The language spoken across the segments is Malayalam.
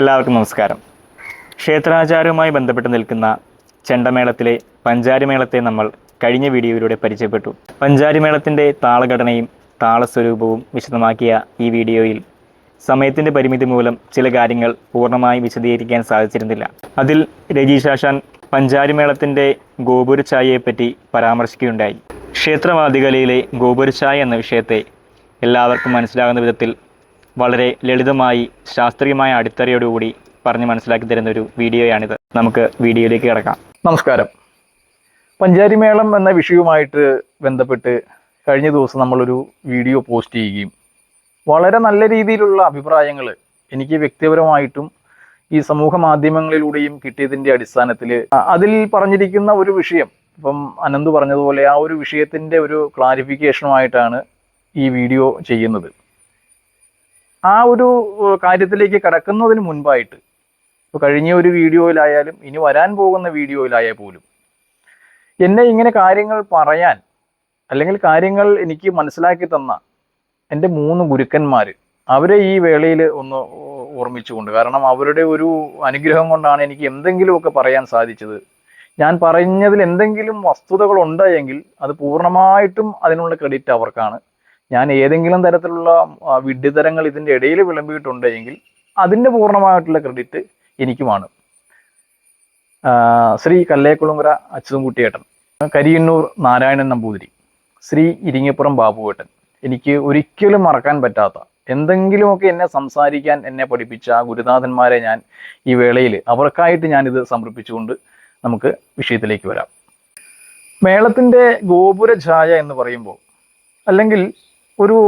എല്ലാവർക്കും നമസ്കാരം. ക്ഷേത്രാചാരവുമായി ബന്ധപ്പെട്ട് നിൽക്കുന്ന ചെണ്ടമേളത്തിലെ പഞ്ചാരിമേളത്തെ നമ്മൾ കഴിഞ്ഞ വീഡിയോയിലൂടെ പരിചയപ്പെട്ടു. പഞ്ചാരിമേളത്തിന്റെ താളഘടനയും താളസ്വരൂപവും വിശദമാക്കിയ ഈ വീഡിയോയിൽ സമയത്തിന്റെ പരിമിതി മൂലം ചില കാര്യങ്ങൾ പൂർണമായി വിശദീകരിക്കാൻ സാധിച്ചിരുന്നില്ല. അതിൽ രജീഷാഷാൻ പഞ്ചാരിമേളത്തിന്റെ ഗോപുരഛായയെപ്പറ്റി പരാമർശിക്കുകയുണ്ടായി. ക്ഷേത്രവാദികലയിലെ ഗോപുരഛായ എന്ന വിഷയത്തെ എല്ലാവർക്കും മനസ്സിലാകുന്ന വിധത്തിൽ വളരെ ലളിതമായി ശാസ്ത്രീയമായ അടിത്തറയോടുകൂടി പറഞ്ഞ് മനസ്സിലാക്കി തരുന്ന ഒരു വീഡിയോയാണിത്. നമുക്ക് വീഡിയോയിലേക്ക് കിടക്കാം. നമസ്കാരം. പഞ്ചാരിമേളം എന്ന വിഷയവുമായിട്ട് ബന്ധപ്പെട്ട് കഴിഞ്ഞ ദിവസം നമ്മളൊരു വീഡിയോ പോസ്റ്റ് ചെയ്യുകയും വളരെ നല്ല രീതിയിലുള്ള അഭിപ്രായങ്ങൾ എനിക്ക് വ്യക്തിപരമായിട്ടും ഈ സമൂഹ മാധ്യമങ്ങളിലൂടെയും കിട്ടിയതിന്റെ അടിസ്ഥാനത്തിൽ അതിൽ പറഞ്ഞിരിക്കുന്ന ഒരു വിഷയം ഇപ്പം അനന്ത് പറഞ്ഞതുപോലെ ആ ഒരു വിഷയത്തിന്റെ ഒരു ക്ലാരിഫിക്കേഷനുമായിട്ടാണ് ഈ വീഡിയോ ചെയ്യുന്നത്. ആ ഒരു കാര്യത്തിലേക്ക് കടക്കുന്നതിന് മുൻപായിട്ട് ഇപ്പോൾ കഴിഞ്ഞ ഒരു വീഡിയോയിലായാലും ഇനി വരാൻ പോകുന്ന വീഡിയോയിലായാൽ പോലും എന്നെ ഇങ്ങനെ കാര്യങ്ങൾ പറയാൻ അല്ലെങ്കിൽ കാര്യങ്ങൾ എനിക്ക് മനസ്സിലാക്കി തന്ന എന്റെ മൂന്ന് ഗുരുക്കന്മാർ അവരെ ഈ വേളയിൽ ഒന്ന് ഓർമ്മിച്ചുകൊണ്ട് കാരണം അവരുടെ ഒരു അനുഗ്രഹം കൊണ്ടാണ് എനിക്ക് എന്തെങ്കിലുമൊക്കെ പറയാൻ സാധിച്ചത്. ഞാൻ പറഞ്ഞതിൽ എന്തെങ്കിലും വസ്തുതകൾ ഉണ്ടായെങ്കിൽ അത് പൂർണമായിട്ടും അതിനുള്ള ക്രെഡിറ്റ് അവർക്കാണ്. ഞാൻ ഏതെങ്കിലും തരത്തിലുള്ള വിഡ്ഢിതരങ്ങൾ ഇതിന്റെ ഇടയിൽ വിളമ്പിയിട്ടുണ്ടെങ്കിൽ അതിന്റെ പൂർണമായിട്ടുള്ള ക്രെഡിറ്റ് എനിക്കുമാണ് ശ്രീ കല്ലേക്കുളങ്ങര അച്യുതൻകുട്ടിയേട്ടൻ കരിയന്നൂർ നാരായണൻ നമ്പൂതിരി ശ്രീ ഇരിങ്ങപ്പുറം ബാബുവേട്ടൻ എനിക്ക് ഒരിക്കലും മറക്കാൻ പറ്റാത്ത എന്തെങ്കിലുമൊക്കെ എന്നെ സംസാരിക്കാൻ എന്നെ പഠിപ്പിച്ച ആ ഗുരുനാഥന്മാരെ ഞാൻ ഈ വേളയിൽ അവർക്കായിട്ട് ഞാനിത് സമർപ്പിച്ചുകൊണ്ട് നമുക്ക് വിഷയത്തിലേക്ക് വരാം. മേളത്തിന്റെ ഗോപുര ഛായ എന്ന് പറയുമ്പോൾ അല്ലെങ്കിൽ ഒരു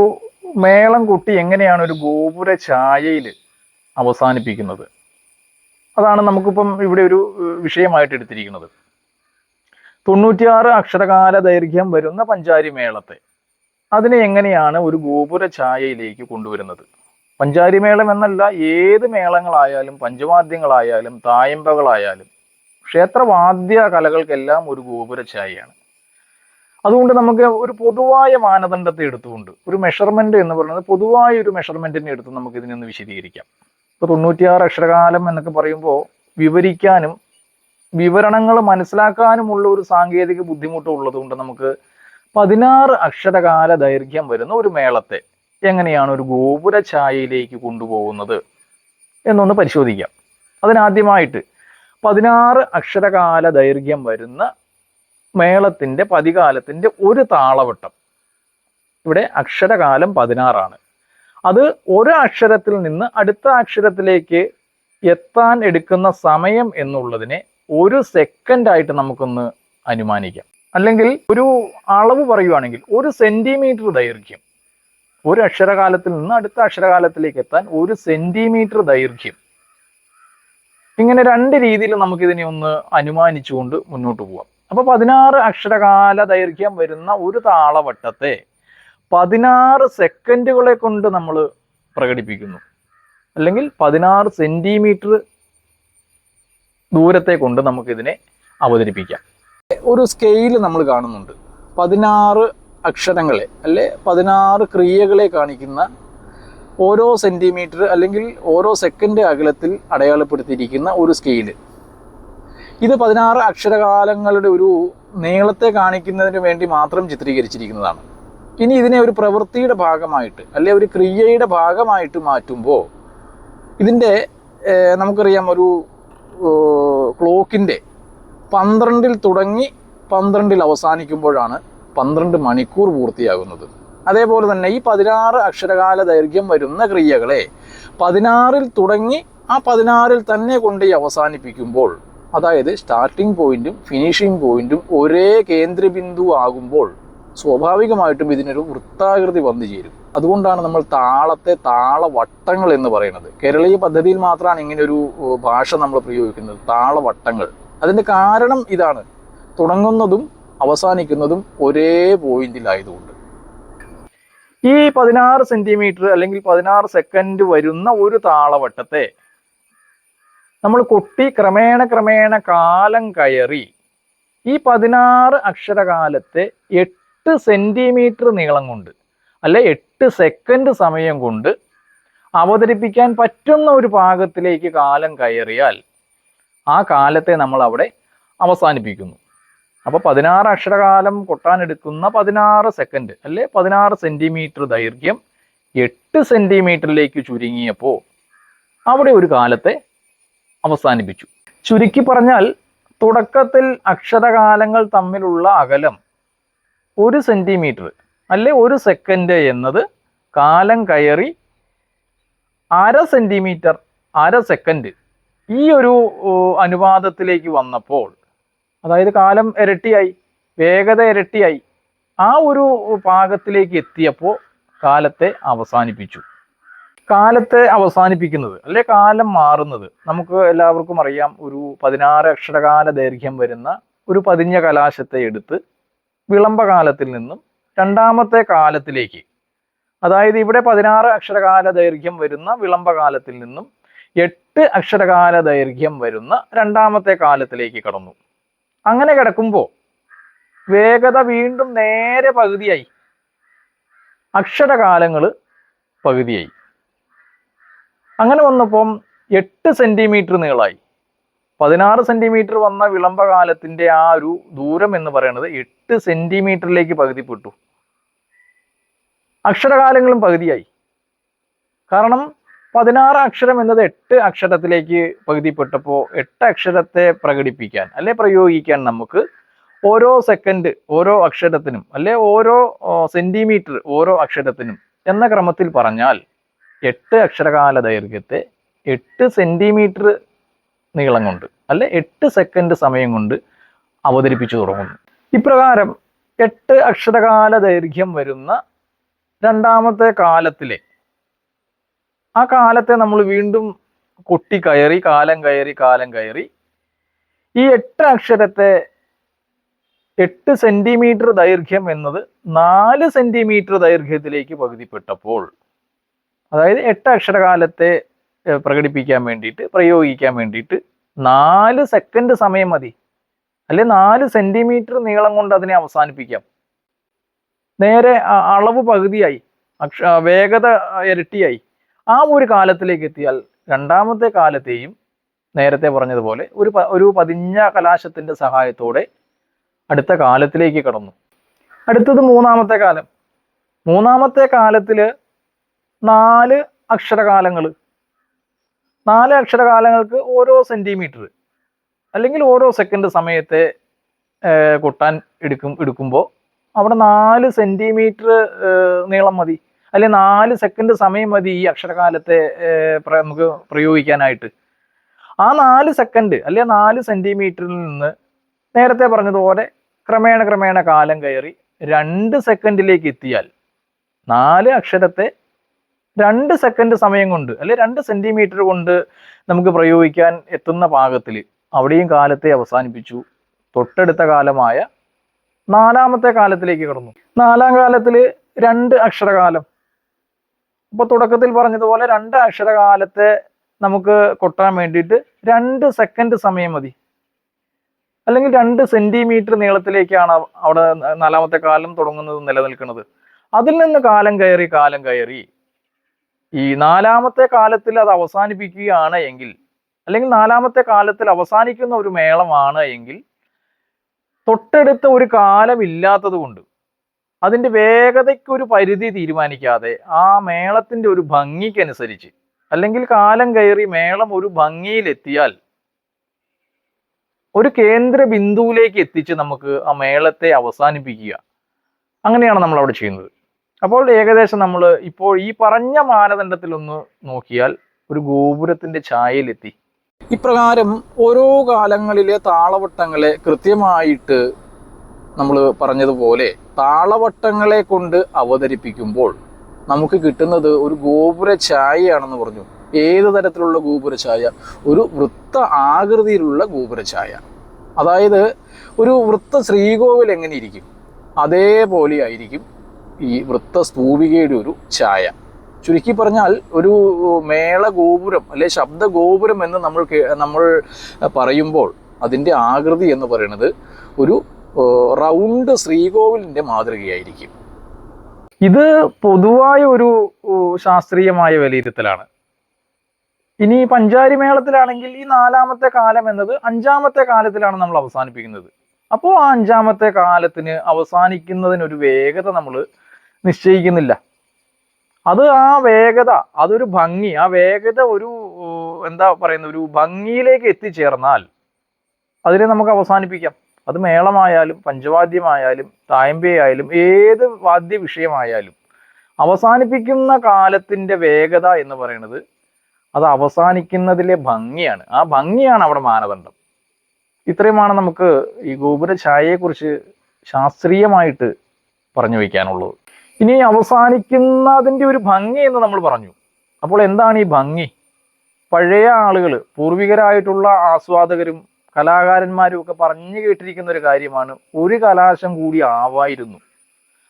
മേളം കൊട്ടി എങ്ങനെയാണ് ഒരു ഗോപുര ഛായയിൽ അവസാനിപ്പിക്കുന്നത്? അതാണ് നമുക്കിപ്പം ഇവിടെ ഒരു വിഷയമായിട്ട് എടുത്തിരിക്കുന്നത്. തൊണ്ണൂറ്റിയാറ് അക്ഷരകാല ദൈർഘ്യം വരുന്ന പഞ്ചാരി മേളത്തെ അതിനെ എങ്ങനെയാണ് ഒരു ഗോപുര ഛായയിലേക്ക് കൊണ്ടുവരുന്നത്? പഞ്ചാരി മേളം എന്നല്ല ഏത് മേളങ്ങളായാലും പഞ്ചവാദ്യങ്ങളായാലും തായമ്പകളായാലും ക്ഷേത്രവാദ്യ കലകൾക്കെല്ലാം ഒരു ഗോപുര ഛായയാണ്. അതുകൊണ്ട് നമുക്ക് ഒരു പൊതുവായ മാനദണ്ഡത്തെ എടുത്തുകൊണ്ട് ഒരു മെഷർമെന്റ് എന്ന് പറയുന്നത് പൊതുവായ ഒരു മെഷർമെന്റിനെ എടുത്ത് നമുക്ക് ഇതിനൊന്ന് വിശദീകരിക്കാം. ഇപ്പൊ തൊണ്ണൂറ്റിയാറ് അക്ഷരകാലം എന്നൊക്കെ പറയുമ്പോൾ വിവരിക്കാനും വിവരണങ്ങൾ മനസ്സിലാക്കാനുമുള്ള ഒരു സാങ്കേതിക ബുദ്ധിമുട്ട് ഉള്ളതുകൊണ്ട് നമുക്ക് പതിനാറ് അക്ഷരകാല ദൈർഘ്യം വരുന്ന ഒരു മേളത്തെ എങ്ങനെയാണ് ഒരു ഗോപുര ഛായയിലേക്ക് കൊണ്ടുപോകുന്നത് എന്നൊന്ന് പരിശോധിക്കാം. അതിനാദ്യമായിട്ട് പതിനാറ് അക്ഷരകാല ദൈർഘ്യം വരുന്ന മേളത്തിന്റെ പതികാലത്തിന്റെ ഒരു താളവട്ടം. ഇവിടെ അക്ഷരകാലം പതിനാറാണ്. അത് ഒരു അക്ഷരത്തിൽ നിന്ന് അടുത്ത അക്ഷരത്തിലേക്ക് എത്താൻ എടുക്കുന്ന സമയം എന്നുള്ളതിനെ ഒരു സെക്കൻഡ് ആയിട്ട് നമുക്കൊന്ന് അനുമാനിക്കാം. അല്ലെങ്കിൽ ഒരു അളവ് പറയുവാണെങ്കിൽ ഒരു സെന്റിമീറ്റർ ദൈർഘ്യം. ഒരു അക്ഷരകാലത്തിൽ നിന്ന് അടുത്ത അക്ഷരകാലത്തിലേക്ക് എത്താൻ ഒരു സെന്റിമീറ്റർ ദൈർഘ്യം. ഇങ്ങനെ രണ്ട് രീതിയിൽ നമുക്കിതിനെ ഒന്ന് അനുമാനിച്ചുകൊണ്ട് മുന്നോട്ട് പോവാം. അപ്പൊ പതിനാറ് അക്ഷരകാല ദൈർഘ്യം വരുന്ന ഒരു താളവട്ടത്തെ പതിനാറ് സെക്കൻഡുകളെ കൊണ്ട് നമ്മൾ പ്രകടിപ്പിക്കുന്നു. അല്ലെങ്കിൽ പതിനാറ് സെന്റിമീറ്റർ ദൂരത്തെ കൊണ്ട് നമുക്കിതിനെ അവതരിപ്പിക്കാം. ഒരു സ്കെയിൽ നമ്മൾ കാണുന്നുണ്ട്. പതിനാറ് അക്ഷരങ്ങളെ അല്ലെ പതിനാറ് ക്രിയകളെ കാണിക്കുന്ന ഓരോ സെന്റിമീറ്റർ അല്ലെങ്കിൽ ഓരോ സെക്കൻഡ് അകലത്തിൽ അടയാളപ്പെടുത്തിയിരിക്കുന്ന ഒരു സ്കെയിൽ ഇത് പതിനാറ് അക്ഷരകാലങ്ങളുടെ ഒരു നീളത്തെ കാണിക്കുന്നതിന് വേണ്ടി മാത്രം ചിത്രീകരിച്ചിരിക്കുന്നതാണ്. ഇനി ഇതിനെ ഒരു പ്രവൃത്തിയുടെ ഭാഗമായിട്ട് അല്ലെ ഒരു ക്രിയയുടെ ഭാഗമായിട്ട് മാറ്റുമ്പോൾ ഇതിന്റെ നമുക്കറിയാം ഒരു ക്ലോക്കിന്റെ പന്ത്രണ്ടിൽ തുടങ്ങി പന്ത്രണ്ടിൽ അവസാനിക്കുമ്പോഴാണ് പന്ത്രണ്ട് മണിക്കൂർ പൂർത്തിയാകുന്നത്. അതേപോലെ തന്നെ ഈ പതിനാറ് അക്ഷരകാല ദൈർഘ്യം വരുന്ന ക്രിയകളെ പതിനാറിൽ തുടങ്ങി ആ പതിനാറിൽ തന്നെ കൊണ്ട് അവസാനിപ്പിക്കുമ്പോൾ അതായത് സ്റ്റാർട്ടിംഗ് പോയിന്റും ഫിനിഷിംഗ് പോയിന്റും ഒരേ കേന്ദ്രബിന്ദു ആകുമ്പോൾ സ്വാഭാവികമായിട്ടും ഇതിനൊരു വൃത്താകൃതി വന്നു ചേരും. അതുകൊണ്ടാണ് നമ്മൾ താളത്തെ താളവട്ടങ്ങൾ എന്ന് പറയുന്നത്. കേരളീയ പദ്ധതിയിൽ മാത്രമാണ് ഇങ്ങനെ ഒരു ഭാഷ നമ്മൾ പ്രയോഗിക്കുന്നത് താളവട്ടങ്ങൾ. അതിന്റെ കാരണം ഇതാണ്. തുടങ്ങുന്നതും അവസാനിക്കുന്നതും ഒരേ പോയിന്റിലായതുകൊണ്ട്. ഈ പതിനാറ് സെന്റിമീറ്റർ അല്ലെങ്കിൽ പതിനാറ് സെക്കൻഡ് വരുന്ന ഒരു താളവട്ടത്തെ നമ്മൾ കൊട്ടി ക്രമേണ ക്രമേണ കാലം കയറി ഈ പതിനാറ് അക്ഷരകാലത്തെ എട്ട് സെന്റിമീറ്റർ നീളം കൊണ്ട് അല്ലെ എട്ട് സെക്കൻഡ് സമയം കൊണ്ട് അവതരിപ്പിക്കാൻ പറ്റുന്ന ഒരു പാകത്തിലേക്ക് കാലം കയറിയാൽ ആ കാലത്തെ നമ്മൾ അവിടെ അവസാനിപ്പിക്കുന്നു. അപ്പോൾ പതിനാറ് അക്ഷരകാലം കൊട്ടാനെടുക്കുന്ന പതിനാറ് സെക്കൻഡ് അല്ലെ പതിനാറ് സെന്റിമീറ്റർ ദൈർഘ്യം എട്ട് സെന്റിമീറ്ററിലേക്ക് ചുരുങ്ങിയപ്പോൾ അവിടെ ഒരു കാലത്തെ അവസാനിപ്പിച്ചു. ചുരുക്കി പറഞ്ഞാൽ തുടക്കത്തിൽ അക്ഷരകാലങ്ങൾ തമ്മിലുള്ള അകലം ഒരു സെന്റിമീറ്റർ അല്ലെ ഒരു സെക്കൻഡ് എന്നത് കാലം കയറി അര സെന്റിമീറ്റർ അര സെക്കൻഡ് ഈ ഒരു അനുവാദത്തിലേക്ക് വന്നപ്പോൾ അതായത് കാലം ഇരട്ടിയായി വേഗത ഇരട്ടിയായി ആ ഒരു പാകത്തിലേക്ക് എത്തിയപ്പോൾ കാലത്തെ അവസാനിപ്പിച്ചു. കാലത്തെ അവസാനിപ്പിക്കുന്നത് അല്ലെ കാലം മാറുന്നത്. നമുക്ക് എല്ലാവർക്കും അറിയാം ഒരു പതിനാറ് അക്ഷരകാല ദൈർഘ്യം വരുന്ന ഒരു പതിഞ്ഞ കലാശത്തെ എടുത്ത് വിളംബകാലത്തിൽ നിന്നും രണ്ടാമത്തെ കാലത്തിലേക്ക് അതായത് ഇവിടെ പതിനാറ് അക്ഷരകാല ദൈർഘ്യം വരുന്ന വിളംബകാലത്തിൽ നിന്നും എട്ട് അക്ഷരകാല ദൈർഘ്യം വരുന്ന രണ്ടാമത്തെ കാലത്തിലേക്ക് കടന്നു. അങ്ങനെ കിടക്കുമ്പോൾ വേഗത വീണ്ടും നേരെ പകുതിയായി. അക്ഷരകാലങ്ങൾ പകുതിയായി. അങ്ങനെ വന്നപ്പം എട്ട് സെന്റിമീറ്റർ നീളായി. പതിനാറ് സെന്റിമീറ്റർ വന്ന വിളംബകാലത്തിന്റെ ആ ഒരു ദൂരം എന്ന് പറയുന്നത് എട്ട് സെന്റിമീറ്ററിലേക്ക് പകുതിപ്പെട്ടു. അക്ഷരകാലങ്ങളും പകുതിയായി. കാരണം പതിനാറ് അക്ഷരം എന്നത് എട്ട് അക്ഷരത്തിലേക്ക് പകുതിപ്പെട്ടപ്പോൾ എട്ട് അക്ഷരത്തെ പ്രകടിപ്പിക്കാൻ അല്ലെ പ്രയോഗിക്കാൻ നമുക്ക് ഓരോ സെക്കൻഡ് ഓരോ അക്ഷരത്തിനും അല്ലെ ഓരോ സെന്റിമീറ്റർ ഓരോ അക്ഷരത്തിനും എന്ന ക്രമത്തിൽ പറഞ്ഞാൽ എട്ട് അക്ഷരകാല ദൈർഘ്യത്തെ എട്ട് സെന്റിമീറ്റർ നീളം കൊണ്ട് അല്ലെ എട്ട് സെക്കൻഡ് സമയം കൊണ്ട് അവതരിപ്പിച്ചു തുടങ്ങുന്നു. ഇപ്രകാരം എട്ട് അക്ഷരകാല ദൈർഘ്യം വരുന്ന രണ്ടാമത്തെ കാലത്തിലെ ആ കാലത്തെ നമ്മൾ വീണ്ടും കൊട്ടി കയറി കാലം കയറി കാലം കയറി ഈ എട്ട് അക്ഷരത്തെ എട്ട് സെന്റിമീറ്റർ ദൈർഘ്യം എന്നത് നാല് സെന്റിമീറ്റർ ദൈർഘ്യത്തിലേക്ക് പകുതിപ്പെട്ടപ്പോൾ അതായത് എട്ട് അക്ഷരകാലത്തെ പ്രകടിപ്പിക്കാൻ വേണ്ടിയിട്ട് പ്രയോഗിക്കാൻ വേണ്ടിയിട്ട് നാല് സെക്കൻഡ് സമയം മതി. അല്ലെ നാല് സെന്റിമീറ്റർ നീളം കൊണ്ട് അതിനെ അവസാനിപ്പിക്കാം. നേരെ അളവ് പകുതിയായി. അക്ഷ വേഗത ഇരട്ടിയായി. ആ ഒരു കാലത്തിലേക്ക് എത്തിയാൽ രണ്ടാമത്തെ കാലത്തെയും നേരത്തെ പറഞ്ഞതുപോലെ ഒരു ഒരു പതിഞ്ഞ കലാശത്തിന്റെ സഹായത്തോടെ അടുത്ത കാലത്തിലേക്ക് കടന്നു. അടുത്തത് മൂന്നാമത്തെ കാലം. മൂന്നാമത്തെ കാലത്തിൽ നാല് അക്ഷരകാലങ്ങൾ നാല് അക്ഷരകാലങ്ങൾക്ക് ഓരോ സെന്റിമീറ്റർ അല്ലെങ്കിൽ ഓരോ സെക്കൻഡ് സമയത്തെ കൊട്ടാൻ എടുക്കും എടുക്കുമ്പോൾ അവിടെ നാല് സെന്റിമീറ്റർ നീളം മതി. അല്ലെങ്കിൽ നാല് സെക്കൻഡ് സമയം മതി ഈ അക്ഷരകാലത്തെ നമുക്ക് പ്രയോഗിക്കാനായിട്ട്. ആ നാല് സെക്കൻഡ് അല്ലെ നാല് സെന്റിമീറ്ററിൽ നിന്ന് നേരത്തെ പറഞ്ഞതുപോലെ ക്രമേണ ക്രമേണ കാലം കയറി രണ്ട് സെക്കൻഡിലേക്ക് എത്തിയാൽ നാല് അക്ഷരത്തെ രണ്ട് സെക്കൻഡ് സമയം കൊണ്ട് അല്ലെ രണ്ട് സെന്റിമീറ്റർ കൊണ്ട് നമുക്ക് പ്രയോഗിക്കാൻ എത്തുന്ന പാകത്തിൽ അവിടെയും കാലത്തെ അവസാനിപ്പിച്ചു. തൊട്ടടുത്ത കാലമായ നാലാമത്തെ കാലത്തിലേക്ക് കടന്നു. നാലാം കാലത്തിൽ രണ്ട് അക്ഷരകാലം. ഇപ്പൊ തുടക്കത്തിൽ പറഞ്ഞതുപോലെ രണ്ട് അക്ഷരകാലത്തെ നമുക്ക് കൊട്ടാൻ വേണ്ടിയിട്ട് രണ്ട് സെക്കൻഡ് സമയം മതി. അല്ലെങ്കിൽ രണ്ട് സെന്റിമീറ്റർ നീളത്തിലേക്കാണ് അവിടെ നാലാമത്തെ കാലം തുടങ്ങുന്നത് നിലനിൽക്കുന്നത്. അതിൽ നിന്ന് കാലം കയറി കാലം കയറി. ഈ നാലാമത്തെ കാലത്തിൽ അത് അവസാനിപ്പിക്കുകയാണ് എങ്കിൽ അല്ലെങ്കിൽ നാലാമത്തെ കാലത്തിൽ അവസാനിക്കുന്ന ഒരു മേളമാണ് എങ്കിൽ തൊട്ടടുത്ത ഒരു കാലം ഇല്ലാത്തത് കൊണ്ട് അതിന്റെ വേഗതയ്ക്ക് ഒരു പരിധി തീരുമാനിക്കാതെ ആ മേളത്തിന്റെ ഒരു ഭംഗിക്കനുസരിച്ച് അല്ലെങ്കിൽ കാലം കയറി മേളം ഒരു ഭംഗിയിലെത്തിയാൽ ഒരു കേന്ദ്ര ബിന്ദുവിലേക്ക് എത്തിച്ച് നമുക്ക് ആ മേളത്തെ അവസാനിപ്പിക്കുക. അങ്ങനെയാണ് നമ്മൾ അവിടെ ചെയ്യുന്നത്. അപ്പോൾ ഏകദേശം നമ്മൾ ഇപ്പോൾ ഈ പറഞ്ഞ മാനദണ്ഡത്തിൽ ഒന്ന് നോക്കിയാൽ ഒരു ഗോപുരത്തിന്റെ ഛായയിലെത്തി. ഇപ്രകാരം ഓരോ കാലങ്ങളിലെ താളവട്ടങ്ങളെ കൃത്യമായിട്ട് നമ്മൾ പറഞ്ഞതുപോലെ താളവട്ടങ്ങളെ കൊണ്ട് അവതരിപ്പിക്കുമ്പോൾ നമുക്ക് കിട്ടുന്നത് ഒരു ഗോപുര ഛായയാണെന്ന് പറഞ്ഞു. ഏത് തരത്തിലുള്ള ഗോപുര ഛായ? ഒരു വൃത്ത ആകൃതിയിലുള്ള ഗോപുര ഛായ. അതായത് ഒരു വൃത്ത ശ്രീകോവിൽ എങ്ങനെ ഇരിക്കും? അതേപോലെ ആയിരിക്കും. ഈ വൃത്ത സ്തൂപികയുടെ ഒരു ഛായ. ചുരുക്കി പറഞ്ഞാൽ ഒരു മേള ഗോപുരം അല്ലെ ശബ്ദ ഗോപുരം എന്ന് നമ്മൾ നമ്മൾ പറയുമ്പോൾ അതിന്റെ ആകൃതി എന്ന് പറയുന്നത് ഒരു റൗണ്ട് ശ്രീകോവിലിന്റെ മാതൃകയായിരിക്കും. ഇത് പൊതുവായ ഒരു ശാസ്ത്രീയമായ വിലയിരുത്തലാണ്. ഇനി പഞ്ചാരി മേളത്തിലാണെങ്കിൽ ഈ നാലാമത്തെ കാലം എന്നത് അഞ്ചാമത്തെ കാലത്തിലാണ് നമ്മൾ അവസാനിപ്പിക്കുന്നത്. അപ്പോൾ ആ അഞ്ചാമത്തെ കാലത്തിന് അവസാനിക്കുന്നതിനൊരു വേഗത നമ്മൾ നിശ്ചയിക്കുന്നില്ല. അത് ആ വേഗത അതൊരു ഭംഗി ആ വേഗത ഒരു എന്താ പറയുന്ന ഒരു ഭംഗിയിലേക്ക് എത്തിച്ചേർന്നാൽ അതിനെ നമുക്ക് അവസാനിപ്പിക്കാം. അത് മേളമായാലും പഞ്ചവാദ്യമായാലും തായമ്പയായാലും ഏത് വാദ്യ വിഷയമായാലും അവസാനിപ്പിക്കുന്ന കാലത്തിന്റെ വേഗത എന്ന് പറയുന്നത് അത് അവസാനിക്കുന്നതിലെ ഭംഗിയാണ്. ആ ഭംഗിയാണ് അവിടെ മാനദണ്ഡം. ഇത്രയുമാണ് നമുക്ക് ഈ ഗോപുര ഛായയെക്കുറിച്ച് ശാസ്ത്രീയമായിട്ട് പറഞ്ഞു വയ്ക്കാനുള്ളത്. ഇനി അവസാനിക്കുന്നതിന്റെ ഒരു ഭംഗി എന്ന് നമ്മൾ പറഞ്ഞു. അപ്പോൾ എന്താണ് ഈ ഭംഗി? പഴയ ആളുകൾ പൂർവികരായിട്ടുള്ള ആസ്വാദകരും കലാകാരന്മാരും ഒക്കെ പറഞ്ഞു കേട്ടിരിക്കുന്ന ഒരു കാര്യമാണ് ഒരു കലാശം കൂടി ആവായിരുന്നു.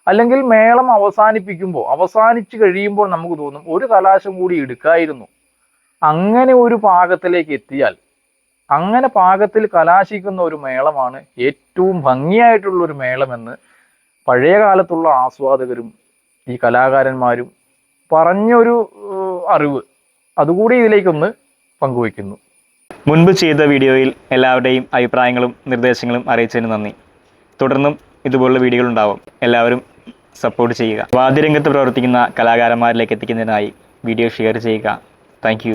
അല്ലെങ്കിൽ മേളം അവസാനിപ്പിക്കുമ്പോൾ അവസാനിച്ചു കഴിയുമ്പോൾ നമുക്ക് തോന്നും ഒരു കലാശം കൂടി എടുക്കായിരുന്നു. അങ്ങനെ ഒരു പാകത്തിലേക്ക് എത്തിയാൽ അങ്ങനെ പാകത്തിൽ കലാശിക്കുന്ന ഒരു മേളമാണ് ഏറ്റവും ഭംഗിയായിട്ടുള്ള ഒരു മേളമെന്ന് പഴയ കാലത്തുള്ള ആസ്വാദകരും ഈ കലാകാരന്മാരും പറഞ്ഞൊരു അറിവ് അതുകൂടി ഇതിലേക്കൊന്ന് പങ്കുവയ്ക്കുന്നു. മുൻപ് ചെയ്ത വീഡിയോയിൽ എല്ലാവരുടെയും അഭിപ്രായങ്ങളും നിർദ്ദേശങ്ങളും അറിയിച്ചതിന് നന്ദി. തുടർന്നും ഇതുപോലുള്ള വീഡിയോകൾ ഉണ്ടാവും. എല്ലാവരും സപ്പോർട്ട് ചെയ്യുക. വാദ്യരംഗത്ത് പ്രവർത്തിക്കുന്ന കലാകാരന്മാരിലേക്ക് എത്തിക്കുന്നതിനായി വീഡിയോ ഷെയർ ചെയ്യുക. താങ്ക്